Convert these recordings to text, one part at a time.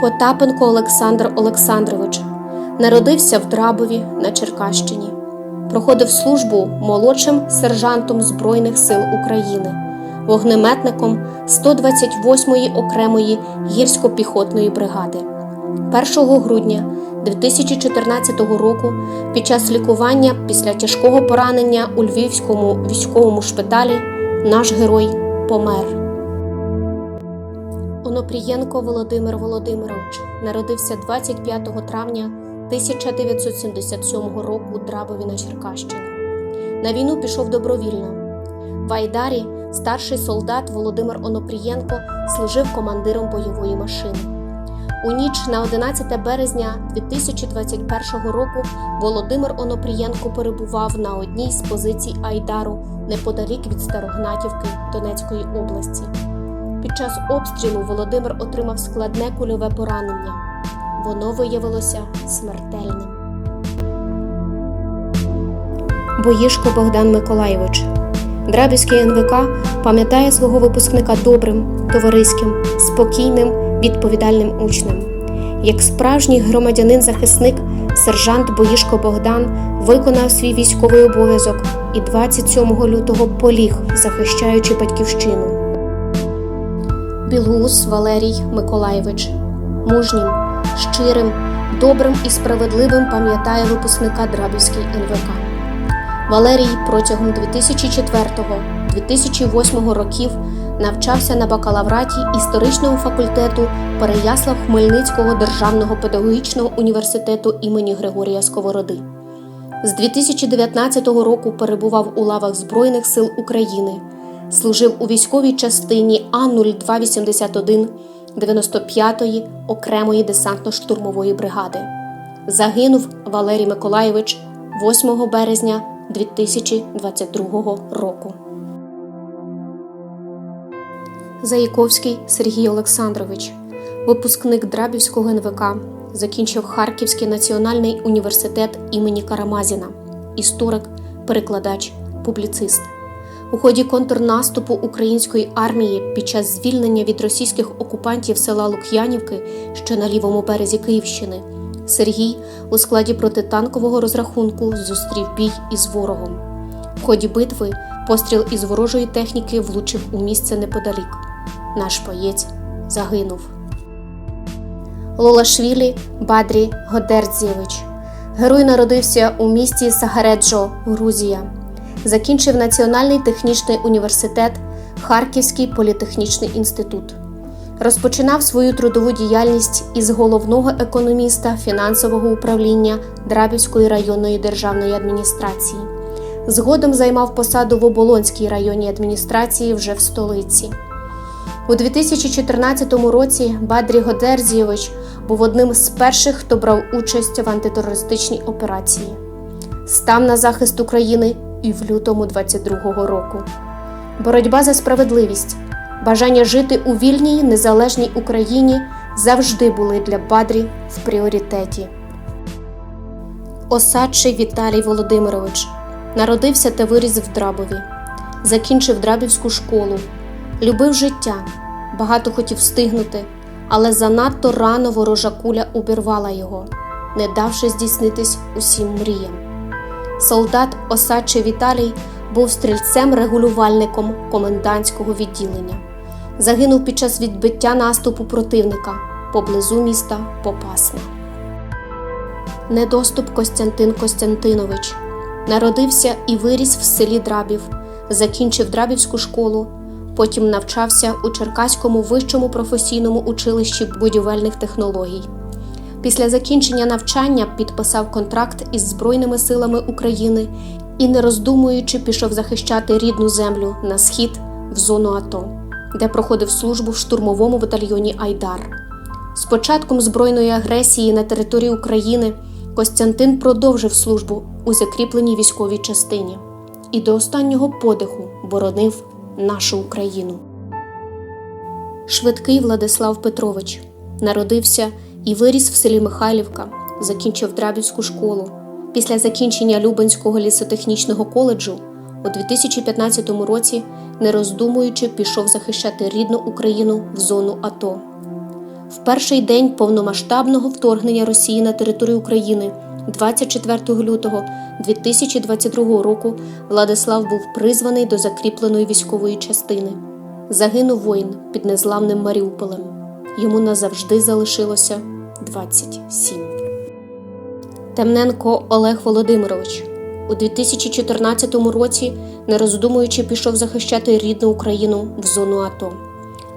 Потапенко Олександр Олександрович народився в Драбові на Черкащині. Проходив службу молодшим сержантом Збройних сил України, вогнеметником 128-ї окремої гірсько-піхотної бригади. 1 грудня 2014 року під час лікування після тяжкого поранення у Львівському військовому шпиталі наш герой помер. Онопрієнко Володимир Володимирович народився 25 травня 1977 року у Драбові на Черкащині. На війну пішов добровільно. В Айдарі старший солдат Володимир Онопрієнко служив командиром бойової машини. У ніч на 11 березня 2021 року Володимир Онопрієнко перебував на одній з позицій Айдару неподалік від Старогнатівки Донецької області. Під час обстрілу Володимир отримав складне кульове поранення. Воно виявилося смертельним. Боїшко Богдан Миколайович. Драбівський НВК пам'ятає свого випускника добрим, товариським, спокійним, відповідальним учнем. Як справжній громадянин-захисник, сержант Боїшко Богдан виконав свій військовий обов'язок і 27 лютого поліг, захищаючи батьківщину. Білгус Валерій Миколайович мужнім, щирим, добрим і справедливим пам'ятає випускника Драбівський НВК. Валерій протягом 2004-2008 років навчався на бакалавраті історичного факультету Переяслав Хмельницького державного педагогічного університету імені Григорія Сковороди. З 2019 року перебував у лавах Збройних сил України, служив у військовій частині А-0281 95-ї окремої десантно-штурмової бригади. Загинув Валерій Миколайович 8 березня 2022 року. Заяковський Сергій Олександрович, випускник Драбівського НВК, закінчив Харківський національний університет імені Карамазіна, історик, перекладач, публіцист. У ході контрнаступу української армії під час звільнення від російських окупантів села Лук'янівки, що на лівому березі Київщини, Сергій у складі протитанкового розрахунку зустрів бій із ворогом. В ході битви постріл із ворожої техніки влучив у місце неподалік. Наш боєць загинув. Лолашвілі Бадрі Годердзєвич. Герой народився у місті Сагареджо, Грузія. Закінчив Національний технічний університет, Харківський політехнічний інститут. Розпочинав свою трудову діяльність із головного економіста фінансового управління Драбівської районної державної адміністрації. Згодом займав посаду в Оболонській районній адміністрації вже в столиці. У 2014 році Бадрі Годерзійович був одним з перших, хто брав участь в антитерористичній операції. Став на захист України і в лютому 22-го року. Боротьба за справедливість, бажання жити у вільній незалежній Україні завжди були для Бадрі в пріоритеті. Осадчий Віталій Володимирович народився та виріс в Драбові, закінчив Драбівську школу, любив життя, багато хотів встигнути, але занадто рано ворожа куля обірвала його, не давши здійснитись усім мріям. Солдат Осадчий Віталій був стрільцем-регулювальником комендантського відділення. Загинув під час відбиття наступу противника поблизу міста Попасна. Недоступ Костянтин Костянтинович народився і виріс в селі Драбів, закінчив Драбівську школу, потім навчався у Черкаському вищому професійному училищі будівельних технологій. Після закінчення навчання підписав контракт із Збройними силами України і, не роздумуючи, пішов захищати рідну землю на схід в зону АТО, де проходив службу в штурмовому батальйоні Айдар. З початком збройної агресії на території України Костянтин продовжив службу у закріпленій військовій частині і до останнього подиху боронив нашу Україну. Швидкий Владислав Петрович народився і виріс в селі Михайлівка, закінчив Драбівську школу. Після закінчення Любенського лісотехнічного коледжу у 2015 році, не роздумуючи, пішов захищати рідну Україну в зону АТО. В перший день повномасштабного вторгнення Росії на територію України 24 лютого 2022 року Владислав був призваний до закріпленої військової частини. Загинув воїн під незламним Маріуполем. Йому назавжди залишилося 27. Темненко Олег Володимирович у 2014 році, не роздумуючи, пішов захищати рідну Україну в зону АТО.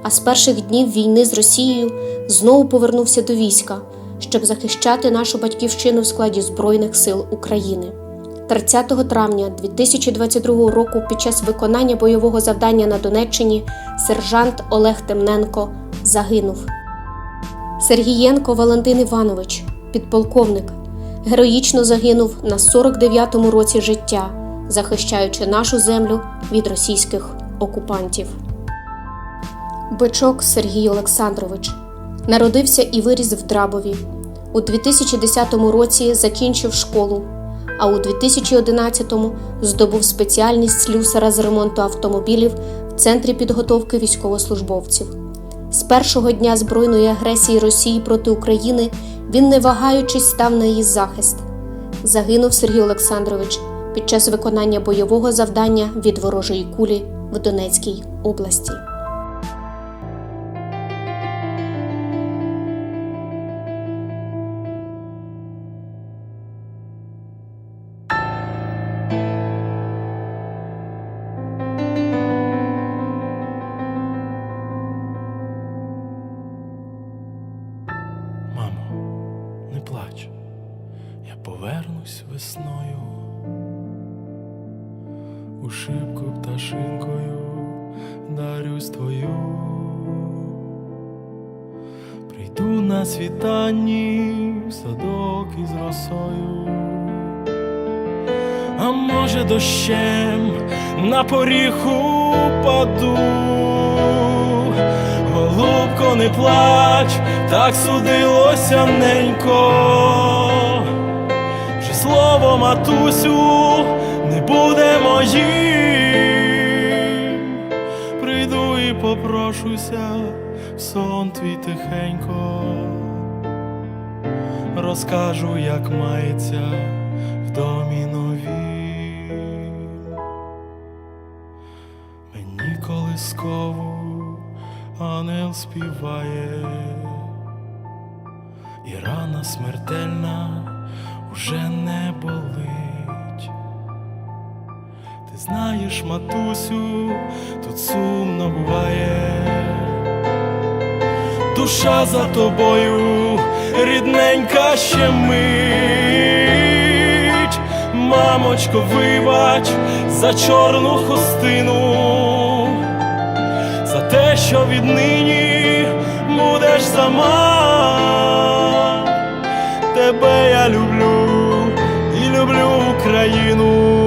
А з перших днів війни з Росією знову повернувся до війська, щоб захищати нашу батьківщину в складі Збройних сил України. 30 травня 2022 року під час виконання бойового завдання на Донеччині сержант Олег Темненко загинув. Сергієнко Валентин Іванович, підполковник, героїчно загинув на 49-му році життя, захищаючи нашу землю від російських окупантів. Бичок Сергій Олександрович народився і виріс в Драбові. У 2010 році закінчив школу, а у 2011-му здобув спеціальність слюсара з ремонту автомобілів в центрі підготовки військовослужбовців. З першого дня збройної агресії Росії проти України він, не вагаючись, став на її захист. Загинув Сергій Олександрович під час виконання бойового завдання від ворожої кулі в Донецькій області. У шибку пташинкою дарюсь твою, прийду на світанні в садок із росою, а може дощем на поріг упаду. Голубко, не плач, так судилося ненько, що слово матусю буде моїм. Прийду і попрошуся в сон твій тихенько, розкажу, як мається в домі новім. Мені колискову ангел співає, і рана смертельна уже не болить. Знаєш, матусю, тут сумно буває. Душа за тобою, рідненька ще мить. Мамочко, вибач за чорну хустину за те, що віднині будеш сама. Тебе я люблю і люблю Україну.